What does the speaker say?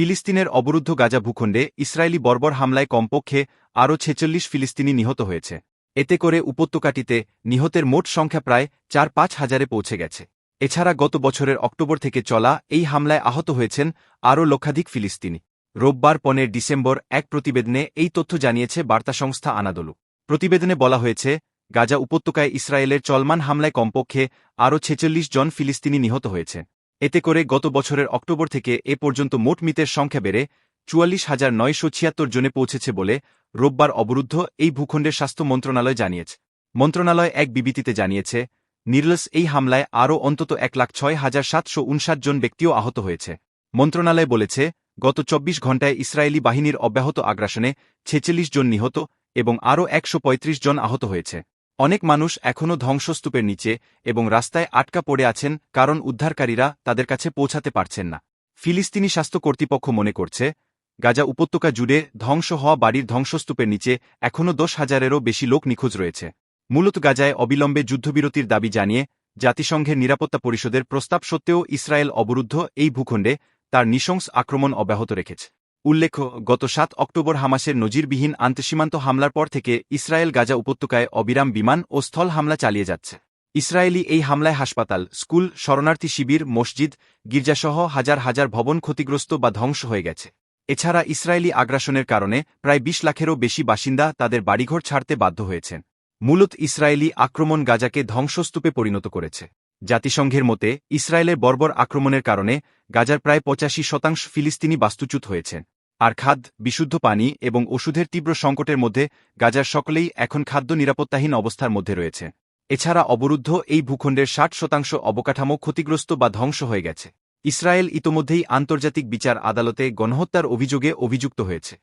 ফিলিস্তিনের অবরুদ্ধ গাজা ভূখণ্ডে ইসরায়েলি বর্বর হামলায় কমপক্ষে আরও ছেচল্লিশ ফিলিস্তিনি নিহত হয়েছে। এতে করে উপত্যকাটিতে নিহতের মোট সংখ্যা প্রায় চার পাঁচ হাজারে পৌঁছে গেছে। এছাড়া গত বছরের অক্টোবর থেকে চলা এই হামলায় আহত হয়েছেন আরও লক্ষাধিক ফিলিস্তিনি। রোববার পনেরো ডিসেম্বর এক প্রতিবেদনে এই তথ্য জানিয়েছে বার্তা সংস্থা আনাদলু। প্রতিবেদনে বলা হয়েছে, গাজা উপত্যকায় ইসরায়েলের চলমান হামলায় কমপক্ষে আরও ছেচল্লিশ জন ফিলিস্তিনি নিহত হয়েছে। এতে করে গত বছরের অক্টোবর থেকে এ পর্যন্ত মোট মৃতের সংখ্যা বেড়ে চুয়াল্লিশ হাজার নয়শো ছিয়াত্তর জনে পৌঁছেছে বলে রোববার অবরুদ্ধ এই ভূখণ্ডের স্বাস্থ্য মন্ত্রণালয় জানিয়েছে। মন্ত্রণালয় এক বিবৃতিতে জানিয়েছে, নির্লস এই হামলায় আরও অন্তত এক লাখ ছয় হাজার সাতশো উনষাট জন ব্যক্তিও আহত হয়েছে। মন্ত্রণালয় বলেছে, গত চব্বিশ ঘণ্টায় ইসরায়েলি বাহিনীর অব্যাহত আগ্রাসনে ছেচল্লিশ জন নিহত এবং আরও একশো পঁয়ত্রিশ জন আহত হয়েছে। অনেক মানুষ এখনও ধ্বংসস্তূপের নিচে এবং রাস্তায় আটকা পড়ে আছেন কারণ উদ্ধারকারীরা তাদের কাছে পৌঁছাতে পারছেন না। ফিলিস্তিনি স্বাস্থ্য কর্তৃপক্ষ মনে করছে, গাজা উপত্যকা জুড়ে ধ্বংস হওয়া বাড়ির ধ্বংসস্তূপের নিচে এখনও দশ হাজারেরও বেশি লোক নিখোঁজ রয়েছে। মূলত গাজায় অবিলম্বে যুদ্ধবিরতির দাবি জানিয়ে জাতিসংঘের নিরাপত্তা পরিষদের প্রস্তাব সত্ত্বেও ইসরায়েল অবরুদ্ধ এই ভূখণ্ডে তার নৃশংস আক্রমণ অব্যাহত রেখেছে। উল্লেখ্য, গত সাত অক্টোবর হামাসের নজিরবিহীন আন্তঃসীমান্ত হামলার পর থেকে ইসরায়েল গাজা উপত্যকায় অবিরাম বিমান ও স্থল হামলা চালিয়ে যাচ্ছে। ইসরায়েলি এই হামলায় হাসপাতাল, স্কুল, শরণার্থী শিবির, মসজিদ, গির্জাসহ হাজার হাজার ভবন ক্ষতিগ্রস্ত বা ধ্বংস হয়ে গেছে। এছাড়া ইসরায়েলি আগ্রাসনের কারণে প্রায় বিশ লাখেরও বেশি বাসিন্দা তাদের বাড়িঘর ছাড়তে বাধ্য হয়েছেন। মূলত ইসরায়েলি আক্রমণ গাজাকে ধ্বংসস্তূপে পরিণত করেছে। জাতিসংঘের মতে, ইসরায়েলের বর্বর আক্রমণের কারণে গাজার প্রায় পঁচাশি শতাংশ ফিলিস্তিনি বাস্তুচ্যুত হয়েছেন। আর খাদ্য, বিশুদ্ধ পানি এবং ওষুধের তীব্র সংকটের মধ্যে গাজার সকলেই এখন খাদ্য নিরাপত্তাহীন অবস্থার মধ্যে রয়েছে। এছাড়া অবরুদ্ধ এই ভূখণ্ডের ষাট শতাংশ অবকাঠামো ক্ষতিগ্রস্ত বা ধ্বংস হয়ে গেছে। ইসরায়েল ইতোমধ্যেই আন্তর্জাতিক বিচার আদালতে গণহত্যার অভিযোগে অভিযুক্ত হয়েছে।